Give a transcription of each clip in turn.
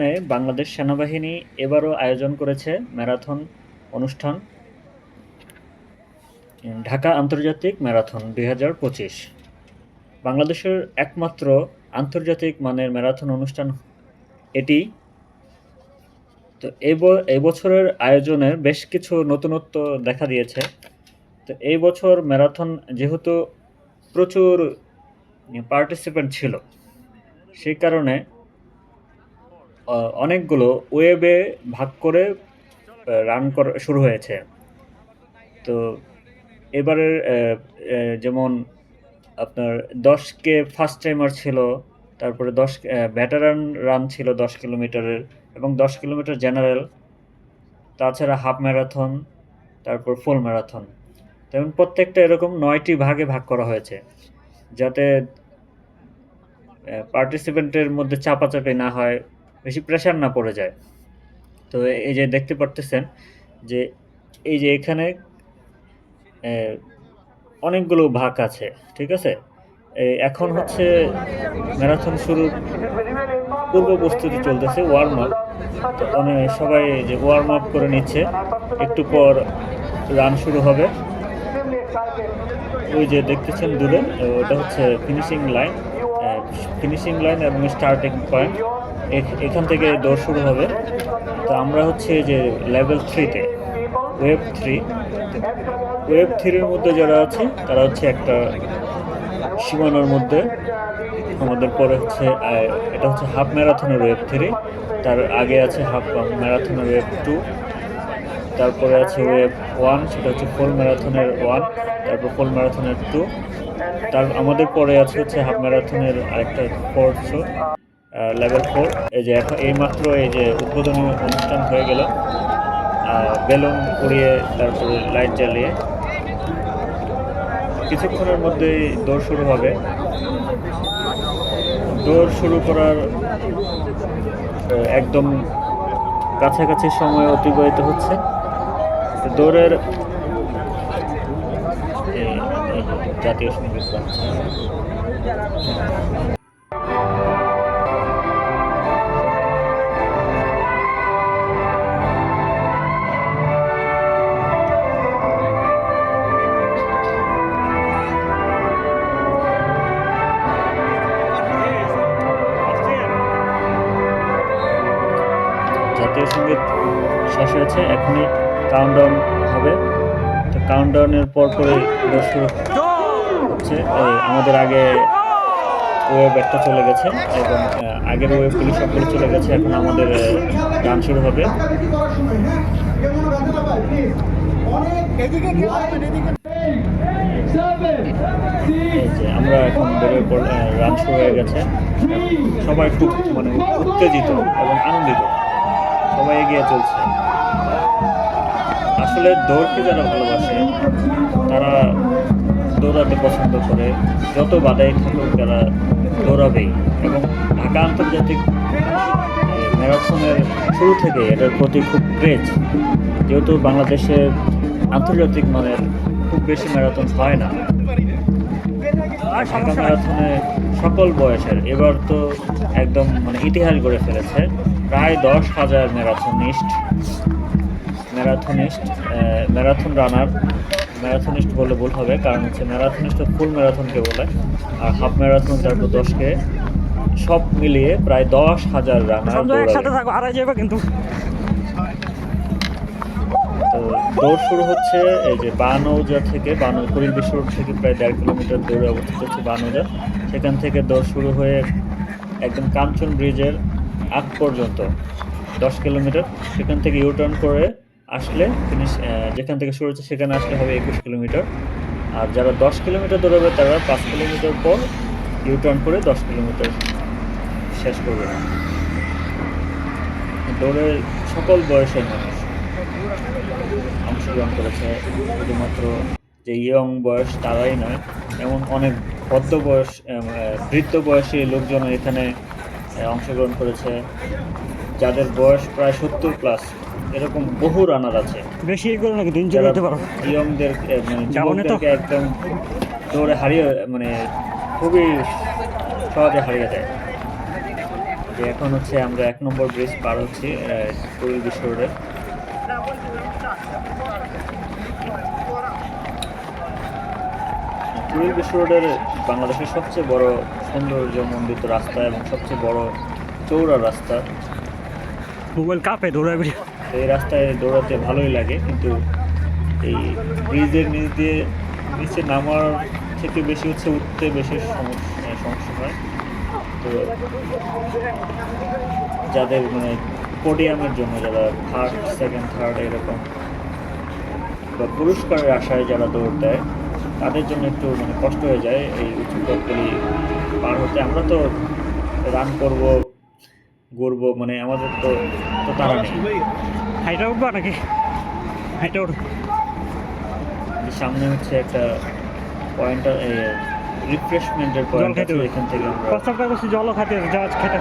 নেয় বাংলাদেশ সেনাবাহিনী এবারও আয়োজন করেছে ম্যারাথন অনুষ্ঠান। ঢাকা আন্তর্জাতিক ম্যারাথন দুই হাজার পঁচিশ। বাংলাদেশের একমাত্র আন্তর্জাতিক মানের ম্যারাথন অনুষ্ঠান এটি। তো এই বছরের আয়োজনে বেশ কিছু নতুনত্ব দেখা দিয়েছে। তো এই বছর ম্যারাথন যেহেতু প্রচুর, পার্টিসিপেন্ট ছিল, সেই কারণে অনেকগুলো ওয়েবে ভাগ করে রান করা শুরু হয়েছে। তো এবারের যেমন আপনার দশ কে ফার্স্ট টাইমার ছিল, তারপরে দশ ভ্যাটারান রান ছিল দশ কিলোমিটারের এবং দশ কিলোমিটার জেনারেল তাছাড়া হাফ ম্যারাথন তারপর ফুল ম্যারাথন তেমন প্রত্যেকটা এরকম নয়টি ভাগে ভাগ করা হয়েছে, যাতে পার্টিসিপেন্টের মধ্যে চাপাচাপি না হয় বেশি প্রেশার না পড়ে যায়। তো এই যে দেখতে পারতেছেন যে এই যে এখানে অনেকগুলো ভাগ আছে, ঠিক আছে? এখন হচ্ছে ম্যারাথন শুরু পূর্ব প্রস্তুতি চলতেছে ওয়ার্ম আপ তো অনেক সবাই যে ওয়ার্ম আপ করে নিচ্ছে, একটু পর রান শুরু হবে। ওই যে দেখতেছেন দূরে ওটা হচ্ছে ফিনিশিং লাইন ফিনিশিং লাইন এবং স্টার্টিং পয়েন্ট এখান থেকে দৌড় শুরু হবে। তো আমরা হচ্ছে যে লেভেল থ্রিতে ওয়েব থ্রি ওয়েব থ্রির মধ্যে যারা আছে, তারা হচ্ছে একটা সীমানার মধ্যে। আমাদের পরে হচ্ছে এটা হচ্ছে হাফ ম্যারাথনের ওয়েব থ্রি তার আগে আছে হাফ ম্যারাথনের ওয়েব টু তারপরে আছে ওয়েব ওয়ান সেটা হচ্ছে ফুল ম্যারাথনের ওয়ান তারপর ফুল ম্যারাথনের টু তার, আমাদের পরে আছে হচ্ছে হাফ ম্যারাথনের আরেকটা ফোর শো লেভেল ফোর এই যে এখন এইমাত্র এই যে উদ্বোধন অনুষ্ঠান হয়ে গেল। বেলুন উড়িয়ে তারপরে লাইট জ্বালিয়ে কিছুক্ষণের মধ্যেই দৌড় শুরু হবে। দৌড় শুরু করার একদম কাছাকাছি সময় অতিবাহিত হচ্ছে। দৌড়ের জাতীয় সংগীত তো কাউন্টডাউনের পর পরে আমাদের আগে ওয়েব একটা চলে গেছে এবং আগের ওয়েবগুলি সবগুলো চলে গেছে। এখন আমাদের গান শুরু হবে। আমরা এখন বেরোয় রান শুরু হয়ে গেছে। সবাই খুব মানে উত্তেজিত এবং আনন্দিত। সবাই এগিয়ে চলছে। আসলে দৌড়কে যারা ভালোবাসে, তারা দৌড়াতে পছন্দ করে। যত বাধাই থাকুক, তারা দৌড়াবেই এবং ঢাকা আন্তর্জাতিক ম্যারাথনের শুরু থেকে এটার প্রতি খুব ক্রেজ। যেহেতু বাংলাদেশে আন্তর্জাতিক মানের খুব বেশি ম্যারাথন হয় না। ঢাকা ম্যারাথনে সকল বয়সের, এবার তো একদম মানে ইতিহাস গড়ে ফেলেছে। প্রায় দশ হাজার ম্যারাথনিস্ট ম্যারাথনিস্ট ম্যারাথন রানার ম্যারাথনিস্ট বলে ভুল হবে কারণ হচ্ছে ম্যারাথনিস্ট ফুল ম্যারাথনকে বলে আর হাফ ম্যারাথন তারপর দশকে সব মিলিয়ে প্রায় দশ হাজার রানার একসাথে থাকো হারা যাবে কিন্তু। তো দৌড় শুরু হচ্ছে এই যে বানৌজা থেকে বানৌ বিশ্ব রোড থেকে প্রায় দেড় কিলোমিটার দৌড়ে অবস্থিত হচ্ছে বানৌজা। সেখান থেকে দৌড় শুরু হয়ে একদম কাঞ্চন ব্রিজের আগ পর্যন্ত দশ কিলোমিটার। সেখান থেকে ইউটার্ন করে আসলে ফিনিশ যেখান থেকে শুরু হচ্ছে সেখানে আসলে হবে একুশ কিলোমিটার। আর যারা দশ কিলোমিটার দৌড়াবে, তারা পাঁচ কিলোমিটার পর ইউটার্ন করে দশ কিলোমিটার শেষ করবে। দৌড়ে সকল বয়সের মানুষ অংশগ্রহণ করেছে। শুধুমাত্র যে ইয়ং বয়স, তারাই নয়, এমন অনেক বদ্ধ বয়স বৃদ্ধ বয়সী লোকজন এখানে অংশগ্রহণ করেছে। যাদের বয়স প্রায় সত্তর প্লাস এরকম বহু রানার আছে। বেশি করো না কিন্তু ইনজয় যারা করতে পারো। ইয়ংদের মানে একদম দৌড়ে হারিয়ে মানে খুবই সহজে হারিয়ে দেয় যে এখন হচ্ছে আমরা এক নম্বর ব্রিজ পার হচ্ছি কুড়িল বিশ্ব রোডে কুড়িল বিশ্ব রোডের বাংলাদেশের সবচেয়ে বড় সৌন্দর্যমণ্ডিত রাস্তা এবং সবচেয়ে বড় চৌড়া রাস্তা। মোবাইল কাপে দৌড়াবি তো এই রাস্তায় দৌড়াতে ভালোই লাগে, কিন্তু এই ব্রিজের নিচ দিয়ে, নিচে নামার থেকে বেশি হচ্ছে উঠতে বেশি সমস্যা সমস্যা হয়। তো যাদের মানে পোডিয়ামের জন্য, যারা থার্ড সেকেন্ড থার্ড এরকম বা পুরস্কারের আশায় যারা দৌড় দেয়, তাদের জন্য একটু মানে কষ্ট হয়ে যায় এই উঁচু পথগুলি পার হতে। আমরা তো রান করব ঘুরবো মানে আমাদের তো তো তারা নেই। হাইটা উঠবা নাকি? হাইটা উঠ। সামনে হচ্ছে একটা পয়েন্ট রিফ্রেশমেন্টের জল পয়েন্ট খেতে এখান থেকে আমরা প্রস্তাবটা করছি জলও খাতে যাওয়া খেতে।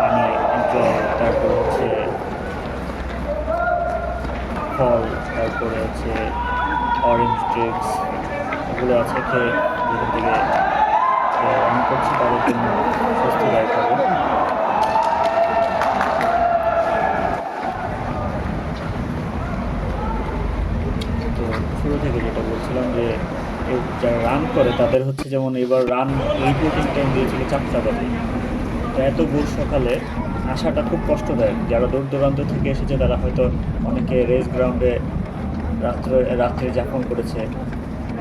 পানি তারপর হচ্ছে ফল তারপরে হচ্ছে অরেঞ্জ ড্রিঙ্কস এগুলো আছে খেয়ে যেখান থেকে রান করছি তাদের জন্য স্বস্তিদায়ক হবে তো শুরু থেকে যেটা বলছিলাম যে যারা রান করে, তাদের হচ্ছে যেমন এবার রান রিপোর্টিং টাইম দিয়েছিল বাজে তো এত ভোর সকালে আসাটা খুব কষ্টদায়ক। যারা দূর দূরান্ত থেকে এসেছে, তারা হয়তো অনেকে রেস গ্রাউন্ডে রাত্রে রাত্রে যাপন করেছে।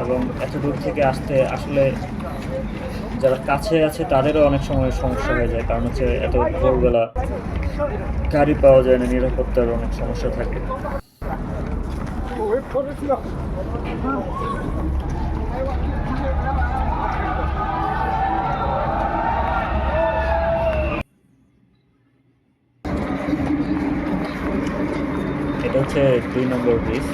এবং এত দূর থেকে আসতে আসলে যারা কাছে আছে, তাদেরও অনেক সময় সমস্যা হয়ে যায়। কারণ হচ্ছে এত ভোরবেলা গাড়ি পাওয়া যায় না, নিরাপত্তার অনেক সমস্যা থাকে। এটা হচ্ছে দুই number bridge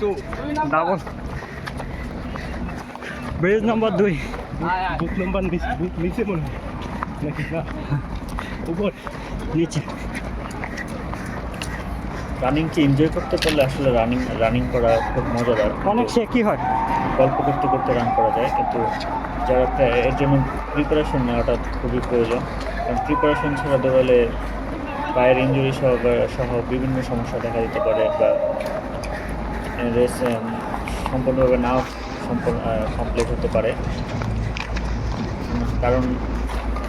two double. Bridge number দুই। বুক নম্বর বুক নিচে মনে হয়। নাকি? না। উপর। নিচে। রানিংকে এনজয় করতে পারলে আসলে রানিং রানিং করা খুব মজাদার। অনেক সে কি হয়? গল্প করতে করতে রান করা যায়। কিন্তু যারা এর জন্য প্রিপারেশন নেওয়াটা খুবই প্রয়োজন। কারণ প্রিপারেশন ছাড়া দৌড়ালে পায়ের ইঞ্জুরি সহ সহ বিভিন্ন সমস্যা দেখা দিতে পারে বা রেস সম্পূর্ণভাবে নাও সম্পূর্ণ কমপ্লিট হতে পারে। কারণ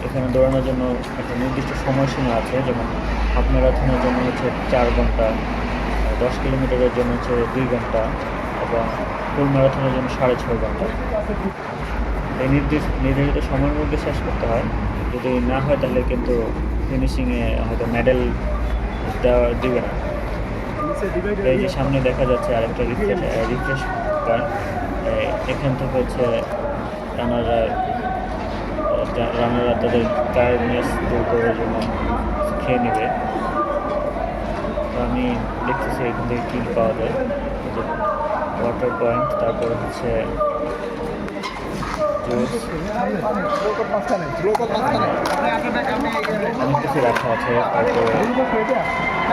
এখানে দৌড়ানোর জন্য একটা নির্দিষ্ট সময়সীমা আছে, যেমন হাফ ম্যারাথনের জন্য হচ্ছে চার ঘণ্টা দশ কিলোমিটারের জন্য হচ্ছে দুই ঘণ্টা এবং ফুল ম্যারাথনের জন্য সাড়ে ছয় ঘণ্টা। এই নির্দিষ্ট, নির্ধারিত সময়ের মধ্যে শেষ করতে হয়। যদি না হয় তাহলে কিন্তু ফিনিশিংয়ে হয়তো মেডেল দিবে না। এই যে সামনে দেখা যাচ্ছে আরেকটা রিফ্রেশ রিফ্রেশ পয়েন্ট এখান থেকে হচ্ছে রানাররা রানাররা তাদের টায়ার্ডনেস দূর করার জন্য খেয়ে নেবে। তো আমি দেখতেছি এখান থেকে কী পাওয়া যায়। ওয়াটার পয়েন্ট তারপর হচ্ছে কিছু রাখা আছে তারপরে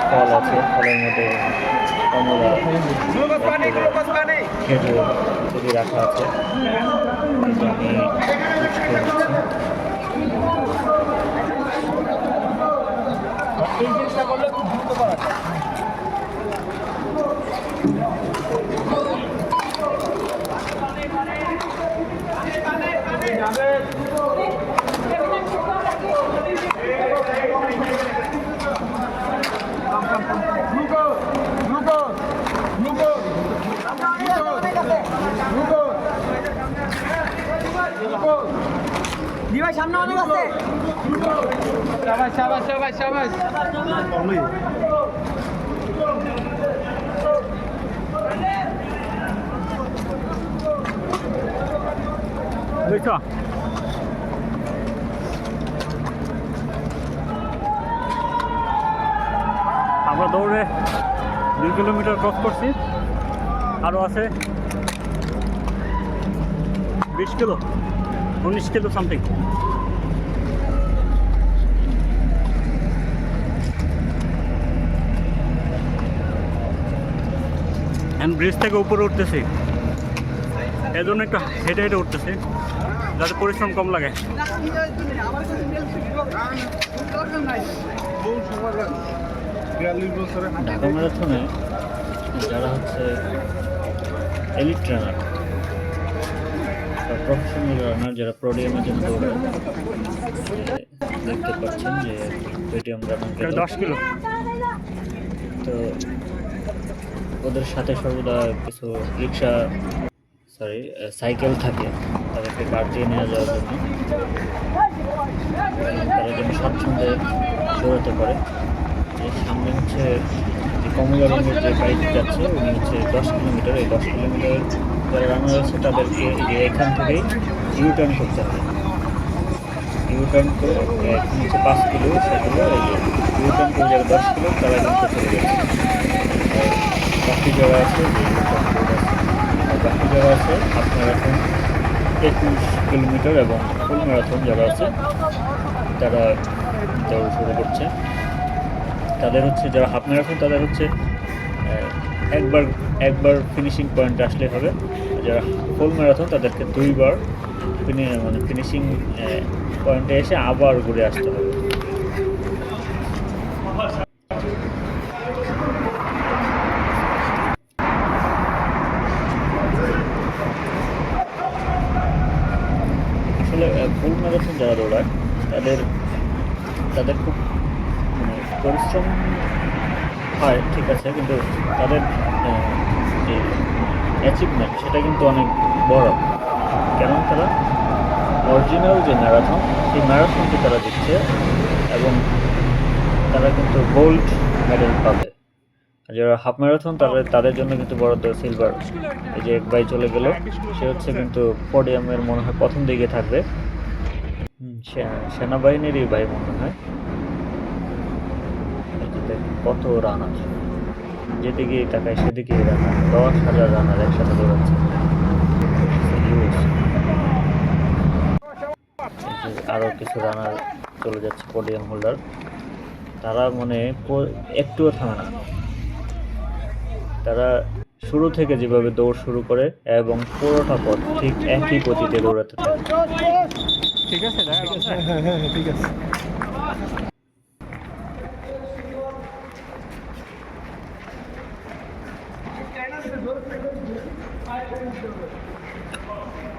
ফল আছে ফলের মধ্যে খেজুর রাখা আছে আমি সামনে অনেক আছে। সাবাস সাবাস সাবাস সাবাস। দেখো। আমরা দৌড়ে দুই কিলোমিটার ক্রস করছি। আরও আছে। বিশ কিলো। উনিশ কিলো সামথিং ব্রিজ থেকে উপরে উঠতেছি। এই জন্য একটু হেঁটে হেঁটে উঠতেছি, যাতে পরিশ্রম কম লাগে। যারা হচ্ছে এলিট রানার প্রফেশনাল রানার যারা প্রোডিয়ামের জন্য দৌড়ায় দেখতে পাচ্ছেন যে পেটিএম রানার দশ কিলো। তো ওদের সাথে সর্বদা কিছু রিক্সা সরি সাইকেল থাকে তাদেরকে দিয়ে নিয়ে যাওয়ার জন্য। তারা যেন স্বচ্ছন্দে দৌড়াতে পারে। সামনে হচ্ছে যে কমলা রঙের যে বাইক যাচ্ছে উনি হচ্ছে দশ কিলোমিটার। এই দশ কিলোমিটার যারা রানার আছে তাদেরকে এখান থেকেই ইউ টার্ন করতে হবে। ইউ টার্ন করে হচ্ছে পাঁচ কিলো সেগুলো এই ইউ টার্ন করে যারা দশ কিলো, তারা কিন্তু চলে যাচ্ছে। বাকি যারা আছে বাকি যারা আছে, আপনার এখন একুশ কিলোমিটার এবং ফুল ম্যারাথন যারা আছে, তারা দৌড় শুরু করছে। তাদের হচ্ছে যারা হাফ ম্যারাথন, তাদের হচ্ছে একবার একবার ফিনিশিং পয়েন্ট আসলে হবে। যারা ফুল ম্যারাথন তাদেরকে দুইবার মানে ফিনিশিং পয়েন্টে এসে আবার ঘুরে আসতে হবে। আসলে ফুল ম্যারাথন যারা দৌড়ায়, তাদের তাদের খুব মানে পরিশ্রম হয়, ঠিক আছে, কিন্তু তাদের অ্যাচিভমেন্ট সেটা কিন্তু অনেক বড়। কেন তারা অরিজিনাল যে ম্যারাথন সেই ম্যারাথনটি তারা দিচ্ছে এবং তারা কিন্তু গোল্ড মেডেল পাবে। যারা হাফ ম্যারাথন তাদের তাদের জন্য কিন্তু বরাদ্দ সিলভার এই যে এক ভাই চলে গেল, সে হচ্ছে কিন্তু পডিয়ামের মনে হয় প্রথম দিকে থাকবে। সেনাবাহিনীরই ভাই মনে হয়। কত রান রানার যেদিকে তাকায় সেদিকেই রানার দশ হাজার রানার একসাথে দৌড়াচ্ছে। Huge। এই যে আরও কিছু রানার চলে যাচ্ছে পোডিয়াম হোল্ডার তারা মানে একটুও থামে না। তারা শুরু থেকে যেভাবে দৌড় শুরু করে এবং পুরোটা পথ ঠিক একই গতিতে দৌড়াতে থাকে। ঠিক আছে? হ্যাঁ হ্যাঁ হ্যাঁ ঠিক আছে।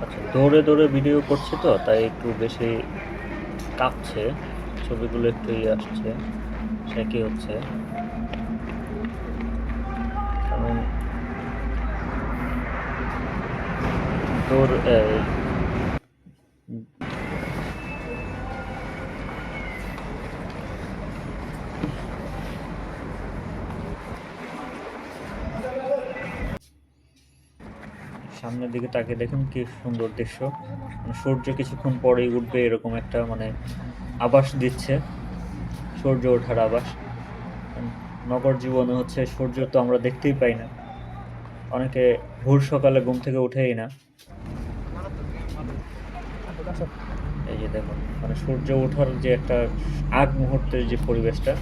আচ্ছা দৌড়ে দৌড়ে ভিডিও করছে তো, তাই একটু বেশি কাঁপছে। ছবিগুলো একটু ইয়ে আসছে সে কি হচ্ছে। কারণ দৌড় এই, সামনের দিকে তাকিয়ে দেখুন কি সুন্দর দৃশ্য। মানে সূর্য কিছুক্ষণ পরেই উঠবে এরকম একটা মানে আভাস দিচ্ছে। সূর্য ওঠার আবাস নগর জীবনে হচ্ছে সূর্য তো আমরা দেখতেই পাই না। অনেকে ভোর সকালে ঘুম থেকে উঠেই না। এই যে দেখুন মানে সূর্য ওঠার যে একটা আগ মুহূর্তের যে পরিবেশটা,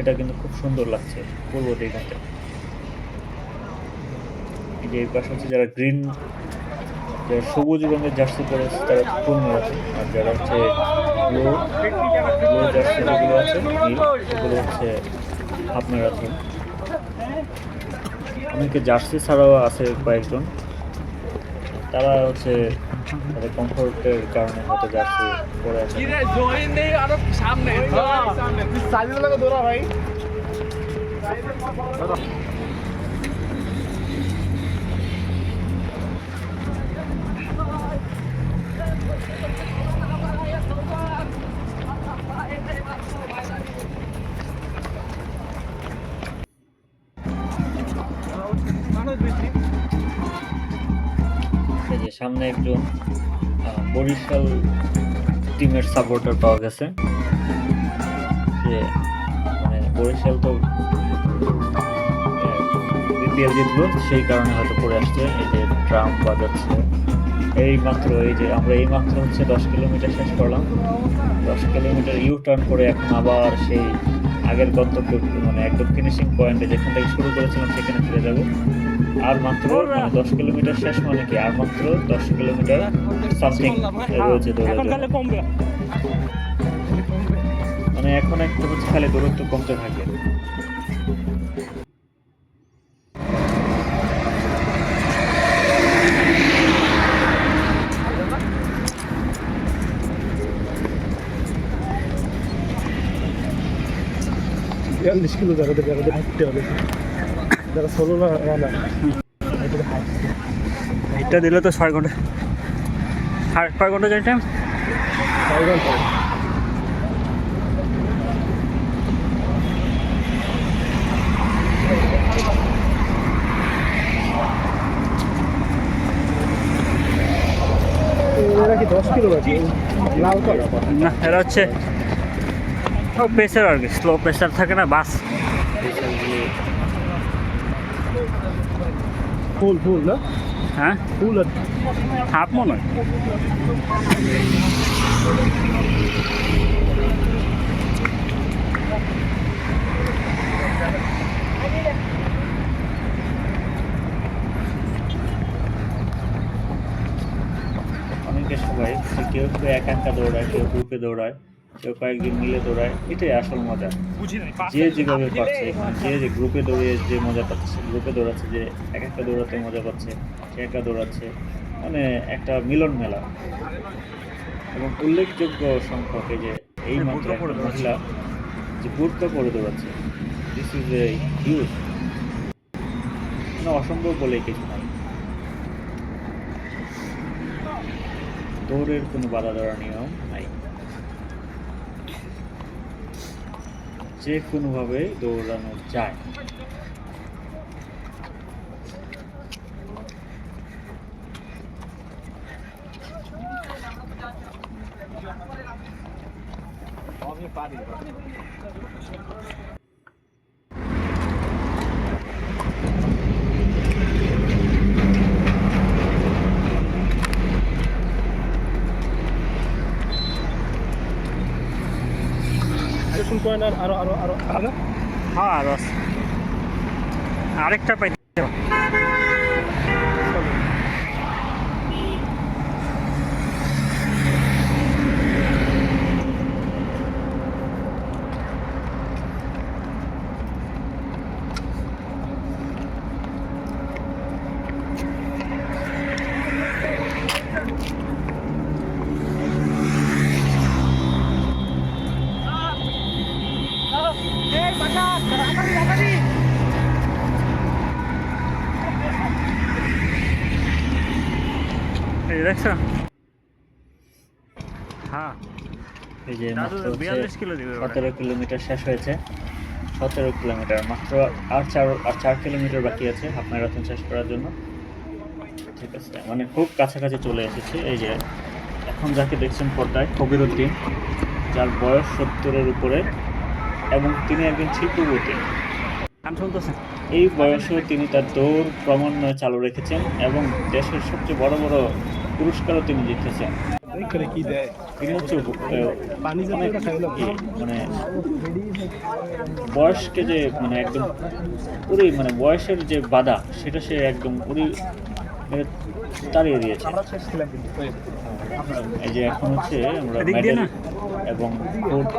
এটা কিন্তু খুব সুন্দর লাগছে পূর্ব দিঘাতে। এই যে এই পাশে হচ্ছে যারা গ্রিন যারা সবুজ রঙের জার্সি পরেছে তারা ফুল আছে আর যারা হচ্ছে ব্লু ব্লু জার্সি যেগুলো আছে নীল সেগুলো হচ্ছে হাফ ম্যারাথন অনেকে জার্সি ছাড়াও আছে কয়েকজন। তারা হচ্ছে তাদের কমফোর্টের কারণে হয়তো জার্সি পরে আছে। এই সামনে একজন বরিশাল টিমের সাপোর্টার পাওয়া গেছে। যে মানে বরিশাল তো আইপিএল জিতলো, সেই কারণে হয়তো পড়ে আসছে। এই যে ড্রাম বাজাচ্ছে। এই মাত্র, এই যে আমরা এই মাত্র হচ্ছে দশ কিলোমিটার শেষ করলাম। দশ কিলোমিটার ইউ টার্ন করে এখন আবার সেই আগের গন্তব্য মানে একদম ফিনিশিং পয়েন্টে যেখান থেকে শুরু করেছিলাম, সেখানে ফিরে যাব। আর মাত্র মানে দশ কিলোমিটার শেষ মানে কি? আর মাত্র দশ কিলোমিটার সামথিং রয়েছে মানে এখন একটু হচ্ছে খালি দূরত্ব কমতে থাকে। বিয়াল্লিশ কিলো যারা যারা হাঁটতে হবে। যারা ষোলো না রানা দিলে তো ছয় ঘণ্টা। সাড়ে ছয় ঘণ্টা যাই টাইম ছয় ঘণ্টা। না এরা হচ্ছে প্রেসার আর কি স্লো প্রেসার থাকে না বাস। ফুল ফুল না? হ্যাঁ? ফুল হাফ মনে হয়। অনেকে সবাই কেউ একা একা দৌড়ায় কেউ গ্রুপে দৌড়ায়। কেউ কয়েকদিন মিলে দৌড়ায় এটাই আসল মজা। যে যেভাবে পাচ্ছে এখানে যে যে গ্রুপে দৌড়িয়ে যে মজা পাচ্ছে গ্রুপে দৌড়াচ্ছে যে এক একটা দৌড়াতে মজা পাচ্ছে সে একা দৌড়াচ্ছে মানে একটা মিলন মেলা। এবং উল্লেখযোগ্য সংখ্যক এই যে এই মাত্র মহিলা যে বুটকা পরে দৌড়াচ্ছে দিস ইজ এ হিউজ মানে অসম্ভব বলেই কিছু নাই। দৌড়ের কোনো বাধা ধরা নিয়ম যে কোনোভাবে দৌড়ানো যায়। কোন পয়েন্ট আর আরও আরও আরও আরও হ্যাঁ আর। আরেকটা পাই এই বাটা তাড়াতাড়ি তাড়াতাড়ি এই দেখছ হ্যাঁ এই যে। সতেরো কিলোমিটার শেষ হয়েছে। সতেরো কিলোমিটার মাত্র আর চার আর চার কিলোমিটার বাকি আছে হাফ ম্যারাথন শেষ করার জন্য। ঠিক আছে মানে খুব কাছাকাছি চলে এসেছে। এই যে এখন যাকে দেখছেন পর্দায় কবির উদ্দিন যার বয়স সত্তরের উপরে এবং তিনি একজন শুনতেছে এই বয়সেও তিনি তার দৌড় ক্রমান্বয়ে চালু রেখেছেন এবং দেশের সবচেয়ে বড় বড় পুরস্কারও তিনি জিতেছেন। এখানে কি দেয় তিনি হচ্ছে আহ, পানি জাতীয় অনেক এটা খাই না কি, মানে বয়সকে যে মানে একদম পুরি মানে বয়সের যে বাধা সেটা সে একদম পুরি মানে তাড়িয়ে দিয়েছে এই যে এখন হচ্ছে আমরা মেডেল? এবং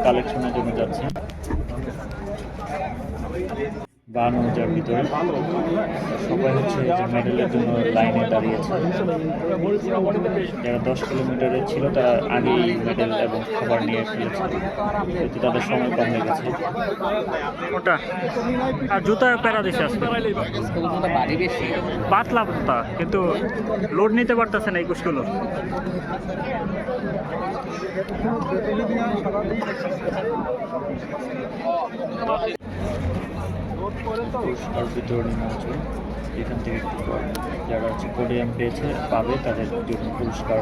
কালেকশনের জন্য যাচ্ছি বান্ন হাজার ভিতরে। সবাই হচ্ছে যে মেডেলের জন্য লাইনে দাঁড়িয়েছে। যারা দশ কিলোমিটারে ছিল, তারা আগেই মেডেল এবং খাবার নিয়ে ফেলেছে। যেহেতু তাদের সময় কম লেগেছে ওটা। আর জুতা প্যারা দিছে আজকে। পাতলা জুতা, কিন্তু লোড নিতে পারতেছে না এই কুশগুলো। বিতরণী মঞ্চ এখান থেকে একটু যারা হচ্ছে পেয়েছে পাবে তাদের জন্য পুরস্কার